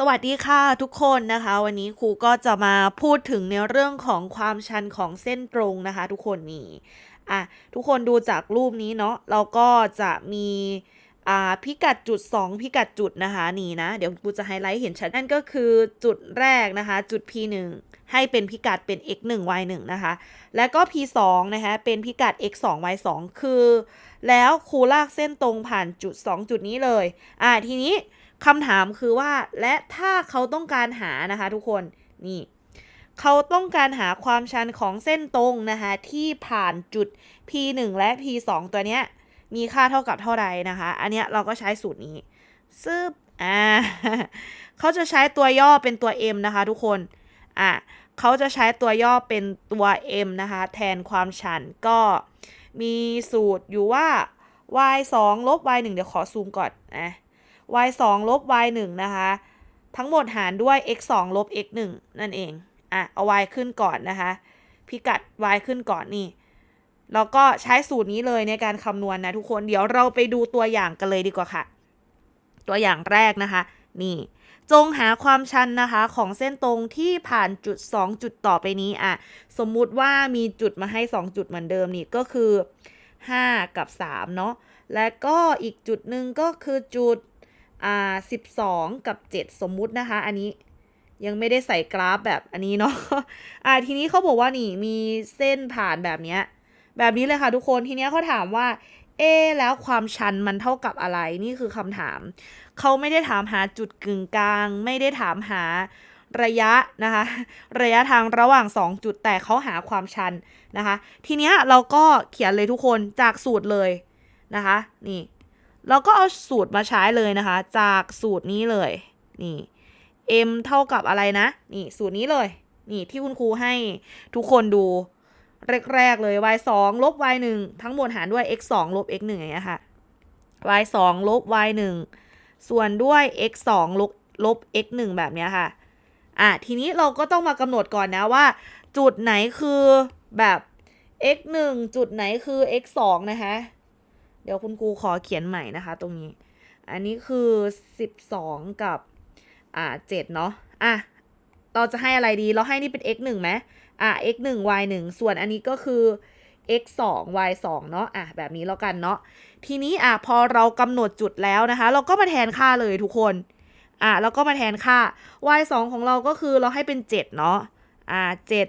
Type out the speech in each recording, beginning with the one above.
สวัสดีค่ะทุกคนนะคะ วันนี้ครูก็จะมาพูดถึงในเรื่องของความชันของเส้นตรงนะคะ ทุกคนนี่อะทุกคนดูจากรูปนี้เนาะเราก็จะมีอ่าพิกัดจุด 2 พิกัดจุดนะคะนี่นะ เดี๋ยวครูจะไฮไลท์เห็นชัดนั่นก็คือจุดแรกนะคะ จุด P1 ให้เป็นพิกัดเป็น x 1 y 1นะคะ แล้วก็ P2 นะคะ เป็นพิกัด x 2 y 2คือ แล้วครูลากเส้นตรงผ่านจุด 2 จุดนี้เลย อะทีนี้ คำถามคือว่า และถ้าเขาต้องการหานะคะ ทุกคนนี่เขาต้องการหาความชันของเส้นตรงนะคะ ที่ผ่านจุด P1 และ P2 ตัวเนี้ย มีค่าเท่ากับเท่าใดนะคะ อันเนี้ยเราก็ใช้สูตรนี้ซึบอ่าเขาจะใช้ตัวย่อเป็นตัว m นะคะ ทุกคนอะเขาจะใช้ตัวย่อเป็นตัว m นะคะ แทนความชันก็มีสูตรอยู่ว่า y 2ลบ y 1เดี๋ยวขอซูมก่อนอะ y 2ลบ y 1นะคะ ทั้งหมดหารด้วย x 2ลบ x 1นั่นเอง อะ เอา y ขึ้นก่อนนะคะ พิกัด y ขึ้นก่อนนี่ แล้วก็ใช้สูตรนี้เลยในการคำนวณนนะทุกคน เดี๋ยวเราไปดูตัวอย่างกันเลยดีกว่าค่ะ ตัวอย่างแรกนะคะ นี่ จงหาความชันนะคะของเส้นตรงที่ผ่านจุด 2 จุดต่อไปนี้ อะ สมมุติว่ามีจุดมาให้ 2 จุดเหมือนเดิมนี่ ก็คือ 5 กับ 3 เนาะ และก็อีกจุดหนึ่งก็คือจุด อ่าสิบสองกับเจ็ดสมมุตินะคะ อันนี้ยังไม่ได้ใส่กราฟแบบอันนี้เนาะอ่าทีนี้เขาบอกว่านี่มีเส้นผ่านแบบเนี้ยแบบนี้เลยค่ะทุกคนทีเนี้ยเขาถามว่า เอแล้วความชันมันเท่ากับอะไรนี่คือคำถาม เขาไม่ได้ถามหาจุดกึ่งกลาง ไม่ได้ถามหาระยะนะคะ ระยะทางระหว่าง 2 จุดแต่เขาหาความชันนะคะ ทีเนี้ยเราก็เขียนเลยทุกคนจากสูตรเลยนะคะ นี่ เราก็เอาสูตรมาใช้เลยนะคะ จากสูตรนี้เลยนี่ m เท่ากับอะไรนะ นี่สูตรนี้เลย นี่ที่คุณครูให้ทุกคนดูแรกๆเลย y 2ลบ y 1ทั้งหมดหารด้วย x 2ลบ x 1อย่างเงี้ยค่ะ y 2ลบ y 1ส่วนด้วย x 2ลบลบ x 1แบบเนี้ยค่ะ อะ ทีนี้เราก็ต้องมากำหนดก่อนนะว่า จุดไหนคือแบบ x 1จุดไหนคือ x 2นะคะ เดี๋ยวคุณครูขอเขียนใหม่นะคะตรงนี้ อันนี้คือ 12 กับอ่า7เนาะอะเราจะให้อะไรดีเราให้นี่เป็น x 1ไหมอะ x 1 y 1ส่วนอันนี้ก็คือ x 2 y 2เนาะอะแบบนี้แล้วกันเนาะทีนี้อะพอเรากำหนดจุดแล้วนะคะ เราก็มาแทนค่าเลยทุกคนอะแล้วก็มาแทนค่า y 2ของเราก็คือเราให้เป็น 7 เนาะอ่า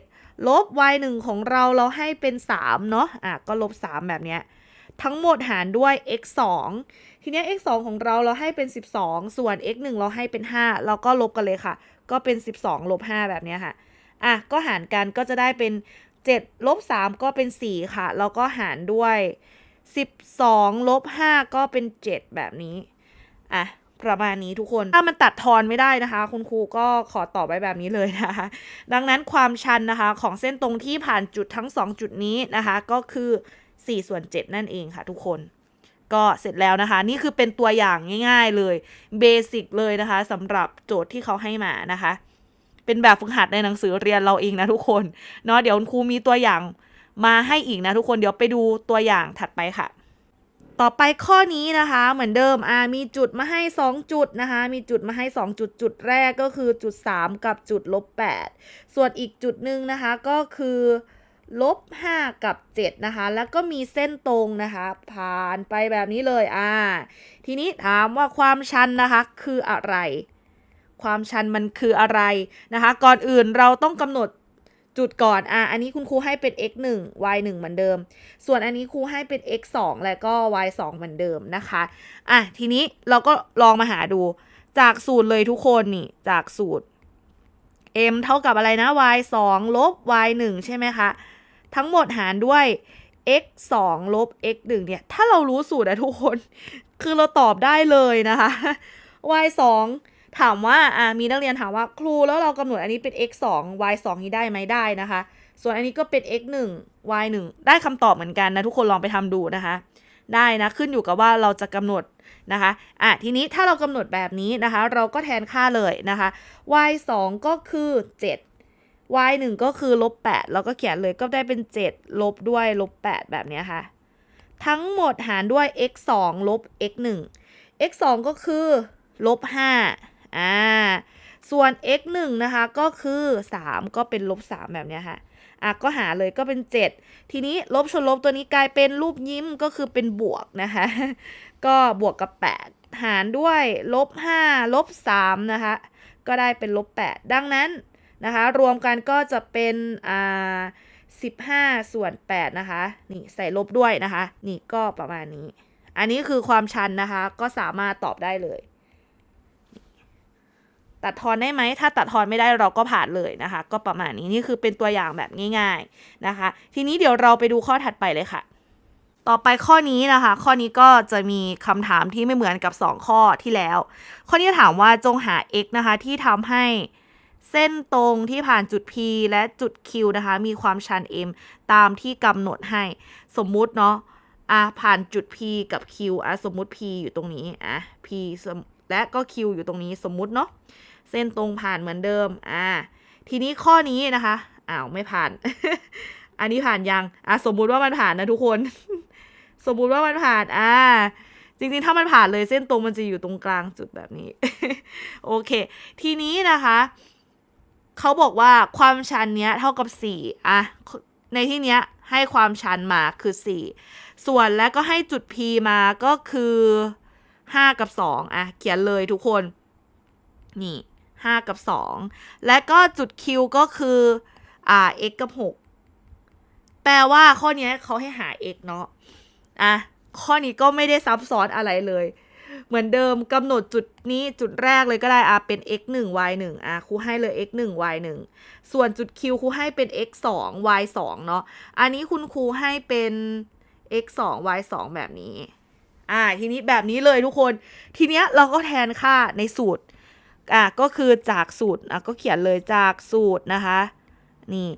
7ลบ y 1ของเราเราให้เป็น 3 เนาะอะก็ลบ 3 แบบเนี้ย ทั้งหมดหารด้วย x 2ทีนี้ x 2ของเราเราให้เป็น 12 ส่วน x 1เราให้เป็น 5 เราก็ลบกันเลยค่ะ ก็เป็น 12ลบ5แบบนี้ค่ะ อะ ก็หารกันก็จะได้เป็น7ลบ3ก็เป็น 4 ค่ะ แล้วก็หารด้วย 12ลบ5ก็เป็น 7 แบบนี้ อะ ประมาณนี้ทุกคน ถ้ามันตัดทอนไม่ได้นะคะ คุณครูก็ขอตอบไว้แบบนี้เลยนะคะ ดังนั้นความชันนะคะของเส้นตรงที่ผ่านจุดทั้ง 2 จุดนี้นะคะ ก็คือ 4ส่วน7นั่นเองค่ะทุกคนก็เสร็จแล้วนะคะ นี่คือเป็นตัวอย่างง่าย ๆเลยเบสิกเลยนะคะสำหรับโจทย์ที่เขาให้มานะคะ เป็นแบบฝึกหัดในหนังสือเรียนเราเองนะทุกคนเนาะเดี๋ยวครูมีตัวอย่างมาให้อีกนะทุกคนเดี๋ยวไปดูตัวอย่างถัดไปค่ะ ต่อไปข้อนี้นะคะ เหมือนเดิมอ่ามีจุดมาให้ 2 จุดนะคะ มีจุดมาให้ 2 จุดจุดแรกก็คือจุด 3 กับจุดลบ8ส่วนอีกจุดหนึ่งนะคะก็คือ ลบ 5 กับ 7 นะคะ แล้วก็มีเส้นตรงนะคะ ผ่านไปแบบนี้เลย อ่า ทีนี้ถามว่าความชันนะคะคืออะไร ความชันมันคืออะไรนะคะ ก่อนอื่นเราต้องกำหนดจุดก่อน อ่าอันนี้คุณครูให้เป็น x 1 y 1เหมือนเดิม ส่วนอันนี้ครูให้เป็น x 2และก็ y 2เหมือนเดิมนะคะ อะ ทีนี้เราก็ลองมาหาดู จากสูตรเลยทุกคนนี่ จากสูตร m เท่ากับอะไรนะ y 2ลบ y 1ใช่ไหมคะ ทั้งหมดหารด้วย x 2ลบ x 1เนี่ย ถ้าเรารู้สูตรนะทุกคน คือเราตอบได้เลยนะคะ y 2ถามว่าอ่ามีนักเรียนถามว่าครูแล้วเรากำหนดอันนี้เป็น x 2 y 2นี้ได้ไหมได้นะคะ ส่วนอันนี้ก็เป็น x 1 y 1ได้คำตอบเหมือนกันนะ ทุกคนลองไปทำดูนะคะ ได้นะขึ้นอยู่กับว่าเราจะกำหนดนะคะอะทีนี้ถ้าเรากำหนดแบบนี้นะคะ เราก็แทนค่าเลยนะคะ y 2ก็คือ 7 y 1ก็คือลบ8เราก็เขียนเลยก็ได้เป็น 7 ลบด้วยลบ8แบบนี้ค่ะ ทั้งหมดหารด้วย x 2ลบ x 1 x 2ก็คือลบ5อ่าส่วน x 1นะคะก็คือ 3 ก็เป็นลบ 3 แบบนี้ค่ะอะก็หาเลยก็เป็น 7 ทีนี้ลบชนลบตัวนี้กลายเป็นรูปยิ้มก็คือเป็นบวกนะคะ ก็บวกกับ 8 หารด้วยลบ5ลบ3นะคะ ก็ได้เป็นลบ 8 ดังนั้น นะคะ รวมกันก็จะเป็นอ่า15 ส่วน 8 นะคะ นี่ใส่ลบด้วยนะคะ นี่ก็ประมาณนี้ อันนี้คือความชันนะคะ ก็สามารถตอบได้เลย ตัดทอนได้ไหม ถ้าตัดทอนไม่ได้เราก็ผ่านเลยนะคะ ก็ประมาณนี้ นี่คือเป็นตัวอย่างแบบง่ายๆนะคะ ทีนี้เดี๋ยวเราไปดูข้อถัดไปเลยค่ะ ต่อไปข้อนี้นะคะ ข้อนี้ก็จะมีคำถามที่ไม่เหมือนกับ 2 ข้อที่แล้ว ข้อนี้ถามว่าจงหา x นะคะที่ทำให้ เส้นตรงที่ผ่านจุด P และจุด Q นะคะ มีความชัน m ตามที่กำหนดให้ สมมุติเนาะอะผ่านจุด P กับ Q อะสมมุติ P อยู่ตรงนี้อะ P และก็ Q อยู่ตรงนี้สมมุติเนาะเส้นตรงผ่านเหมือนเดิมอ่าทีนี้ข้อนี้นะคะอ้าวไม่ผ่าน อันนี้ผ่านยังอะสมมุติว่ามันผ่านนะทุกคน สมมุติว่ามันผ่านอ่าจริงๆ ถ้ามันผ่านเลยเส้นตรงมันจะอยู่ตรงกลางจุดแบบนี้ โอเค ทีนี้นะคะ เขาบอกว่าความชันเนี้ยเท่ากับ 4อะในที่เนี้ยให้ความชันมาคือ 4 ส่วนแล้วก็ให้จุด P มาก็คือ 5 กับ 2อะเขียนเลยทุกคน นี่ 5 กับ 2 และก็จุด Q ก็คืออ่า x กับ 6 แปลว่าข้อนี้เขาให้หา x เนาะอะข้อนี้ก็ไม่ได้ซับซ้อนอะไรเลย เหมือนเดิมกำหนดจุดนี้จุดแรกเลยก็ได้อะเป็น x 1 y 1อะครูให้เลย x 1 y 1ส่วนจุด q ครูให้เป็น x 2 y 2เนาะอันนี้คุณครูให้เป็น x 2 y 2แบบนี้อ่าทีนี้แบบนี้เลยทุกคน ทีเนี้ยเราก็แทนค่าในสูตรอะก็คือจากสูตรอะก็เขียนเลยจากสูตรนะคะนี่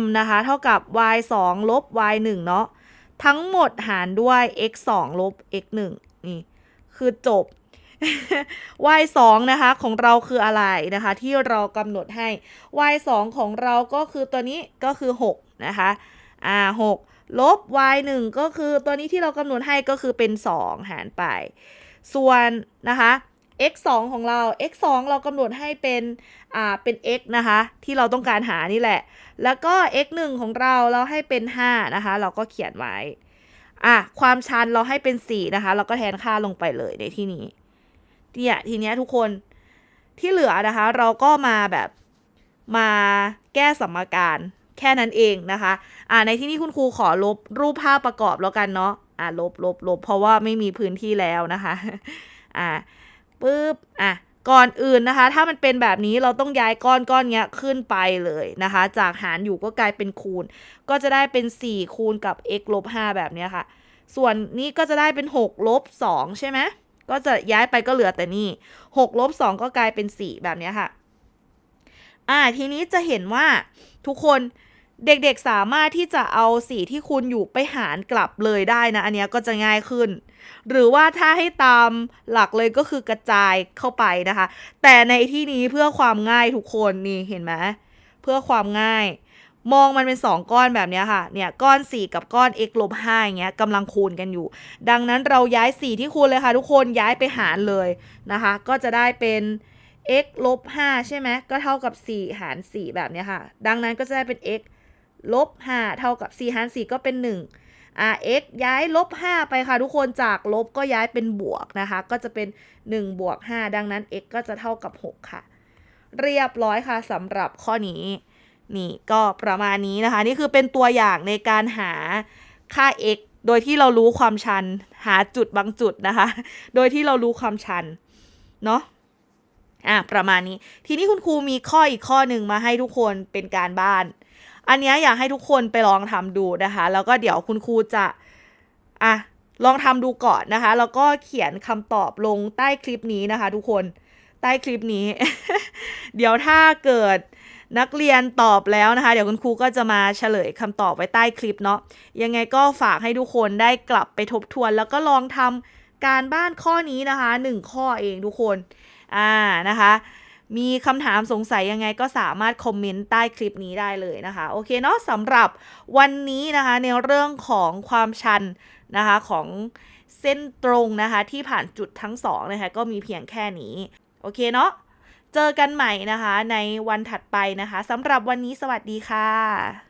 m นะคะเท่ากับ y 2ลบ y 1เนาะทั้งหมดหารด้วย x 2ลบ x 1นี่ คือจบ y 2นะคะของเราคืออะไรนะคะ ที่เรากำหนดให้ y 2ของเราก็คือตัวนี้ก็คือ 6 นะคะ อ่า6ลบ y 1ก็คือตัวนี้ที่เรากำหนดให้ก็คือเป็น 2 หารไป ส่วนนะคะ x 2ของเรา x 2เรากำหนดให้เป็น อ่า เป็น x นะคะ ที่เราต้องการหานี่แหละ แล้วก็ x 1ของเราเราให้เป็น 5 นะคะ เราก็เขียนไว้ อะความชันเราให้เป็น4นะคะ เราก็แทนค่าลงไปเลยในที่นี้เนี่ยทีเนี้ยทุกคนที่เหลือนะคะ เราก็มาแบบมาแก้สมการแค่นั้นเองนะคะ อ่าในที่นี้คุณครูขอลบรูปภาพประกอบแล้วกันเนาะอ่าลบลบลบเพราะว่าไม่มีพื้นที่แล้วนะคะ อ่าปึ๊บอะ ก่อนอื่นนะคะ ถ้ามันเป็นแบบนี้เราต้องย้ายก้อนก้อนเนี้ยขึ้นไปเลยนะคะ จากหารอยู่ก็กลายเป็นคูณ ก็จะได้เป็น 4 คูณกับ x ลบ5แบบเนี้ยค่ะ ส่วนนี้ก็จะได้เป็น6ลบ2ใช่ไหมก็จะย้ายไปก็เหลือแต่นี่6ลบ2ก็กลายเป็น 4 แบบเนี้ยค่ะ อ่าทีนี้จะเห็นว่าทุกคน เด็กๆสามารถที่จะเอาสีที่คูณอยู่ไปหารกลับเลยได้นะ อันนี้ก็จะง่ายขึ้น หรือว่าถ้าให้ตามหลักเลยก็คือกระจายเข้าไปนะคะ แต่ในที่นี้เพื่อความง่ายทุกคนนี่เห็นไหมเพื่อความง่าย มองมันเป็น 2 ก้อนแบบนี้ค่ะเนี่ยก้อน 4 กับก้อน x ลบ5อย่างเงี้ยกำลังคูณกันอยู่ ดังนั้นเราย้าย 4 ที่คูณเลยค่ะ ทุกคนย้ายไปหารเลยนะคะ ก็จะได้เป็น x ลบ5ใช่ไหมก็เท่ากับ 4 หาร 4 แบบนี้ค่ะ ดังนั้นก็จะได้เป็น x ลบ5เท่ากับ4หาร4ก็เป็น1อ่า x ย้ายลบ 5 ไปค่ะทุกคนจากลบก็ย้ายเป็นบวกนะคะ ก็จะเป็น 1 บวก 5 ดังนั้น x ก็จะเท่ากับ 6 ค่ะ เรียบร้อยค่ะสำหรับข้อนี้ นี่ก็ประมาณนี้นะคะ นี่คือเป็นตัวอย่างในการหาค่า x โดยที่เรารู้ความชัน หาจุดบางจุดนะคะ โดยที่เรารู้ความชัน เนาะอะประมาณนี้ ทีนี้คุณครูมีข้ออีกข้อหนึ่งมาให้ทุกคนเป็นการบ้าน อันนี้อยากให้ทุกคนไปลองทำดูนะคะ แล้วก็เดี๋ยวคุณครูจะอะลองทำดูก่อนนะคะ แล้วก็เขียนคำตอบลงใต้คลิปนี้นะคะ ทุกคนใต้คลิปนี้ เดี๋ยวถ้าเกิดนักเรียนตอบแล้วนะคะ เดี๋ยวคุณครูก็จะมาเฉลยคำตอบไว้ใต้คลิปเนาะยังไงก็ฝากให้ทุกคนได้กลับไปทบทวน แล้วก็ลองทำการบ้านข้อนี้นะคะหนึ่งข้อเองทุกคนอ่านะคะ มีคำถามสงสัยยังไงก็สามารถคอมเมนต์ใต้คลิปนี้ได้เลยนะคะ โอเคเนาะสำหรับวันนี้นะคะในเรื่องของความชันนะคะของเส้นตรงนะคะที่ผ่านจุดทั้งสองนะคะก็มีเพียงแค่นี้ โอเคเนาะเจอกันใหม่นะคะในวันถัดไปนะคะสำหรับวันนี้สวัสดีค่ะ